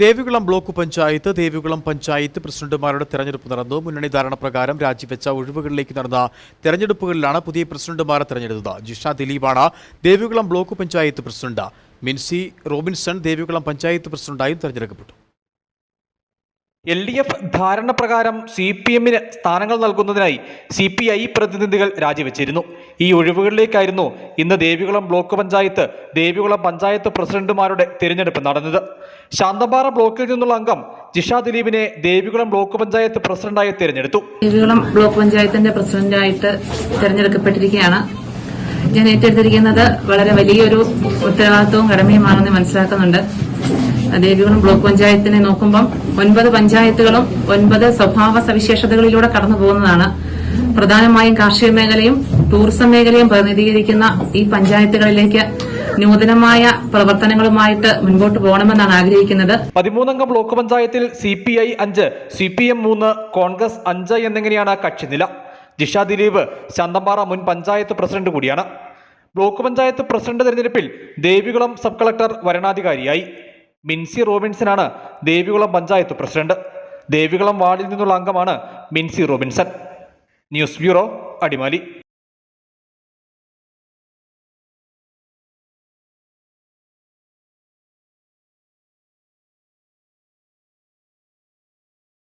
Devikulam block panchayat Devikulam panchayat പ്രസിഡന്റുമാരുടെ തെരഞ്ഞെടുപ്പ് നടന്നു. മുന്നണി ധാരണ പ്രകാരം രാജിവെച്ച ഒഴിവുകളിലേക്ക് നടന്ന തെരഞ്ഞെടുപ്പുകളിലാണ് പുതിയ പ്രസിഡന്റുമാരെ തെരഞ്ഞെടുത്തത്. ജിഷ ദിലീപാണ് ദേവികുളം ബ്ലോക്ക് പഞ്ചായത്ത് പ്രസിഡന്റ്. മിൻസി റോബിൻസൺ ദേവികുളം പഞ്ചായത്ത് പ്രസിഡന്റായും തെരഞ്ഞെടുക്കപ്പെട്ടു. എൽ ഡി എഫ് ധാരണ പ്രകാരം സി പി എമ്മിന് സ്ഥാനങ്ങൾ നൽകുന്നതിനായി സി പി ഐ പ്രതിനിധികൾ രാജിവെച്ചിരുന്നു. ഈ ഒഴിവുകളിലേക്കായിരുന്നു ഇന്ന് ദേവികുളം ബ്ലോക്ക് പഞ്ചായത്ത് ദേവികുളം പഞ്ചായത്ത് പ്രസിഡന്റുമാരുടെ തിരഞ്ഞെടുപ്പ് നടന്നത്. ശാന്തമ്പാറ ബ്ലോക്കിൽ നിന്നുള്ള അംഗം ജിഷ ദിലീപിനെ ദേവികുളം ബ്ലോക്ക് പഞ്ചായത്ത് പ്രസിഡന്റായി തിരഞ്ഞെടുത്തു. ദേവികുളം ബ്ലോക്ക് പഞ്ചായത്തിന്റെ പ്രസിഡന്റായിട്ട് തിരഞ്ഞെടുക്കപ്പെട്ടിരിക്കുകയാണ്. ഞാൻ ഏറ്റെടുത്തിരിക്കുന്നത് വളരെ വലിയൊരു ഉത്തരവാദിത്വവും കടമയുമാണെന്ന് മനസ്സിലാക്കുന്നുണ്ട്. ദേവികുളം ബ്ലോക്ക് പഞ്ചായത്തിനെ നോക്കുമ്പം ഒൻപത് പഞ്ചായത്തുകളും ഒൻപത് സ്വഭാവ സവിശേഷതകളിലൂടെ കടന്നു പോകുന്നതാണ്. പ്രധാനമായും കാർഷിക മേഖലയും ടൂറിസം മേഖലയും പ്രതിനിധീകരിക്കുന്ന ഈ പഞ്ചായത്തുകളിലേക്ക് നൂതനമായ പ്രവർത്തനങ്ങളുമായിട്ട് മുൻപോട്ട് പോകണമെന്നാണ് ആഗ്രഹിക്കുന്നത്. പതിമൂന്നംഗ ബ്ലോക്ക് പഞ്ചായത്തിൽ സി പി ഐ അഞ്ച് സി പി എം മൂന്ന് കോൺഗ്രസ് അഞ്ച് എന്നിങ്ങനെയാണ് കക്ഷിനില. ജിഷ ദിലീപ് ശാന്തമ്പാറ മുൻ പഞ്ചായത്ത് പ്രസിഡന്റ് കൂടിയാണ്. ബ്ലോക്ക് പഞ്ചായത്ത് പ്രസിഡന്റ് തെരഞ്ഞെടുപ്പിൽ ദേവികുളം സബ് കളക്ടർ വരണാധികാരിയായി. മിൻസി റോബിൻസനാണ് ദേവികുളം പഞ്ചായത്ത് പ്രസിഡന്റ്. ദേവികുളം വാർഡിൽ നിന്നുള്ള അംഗമാണ് Mincy Robinson. News bureau Adimali.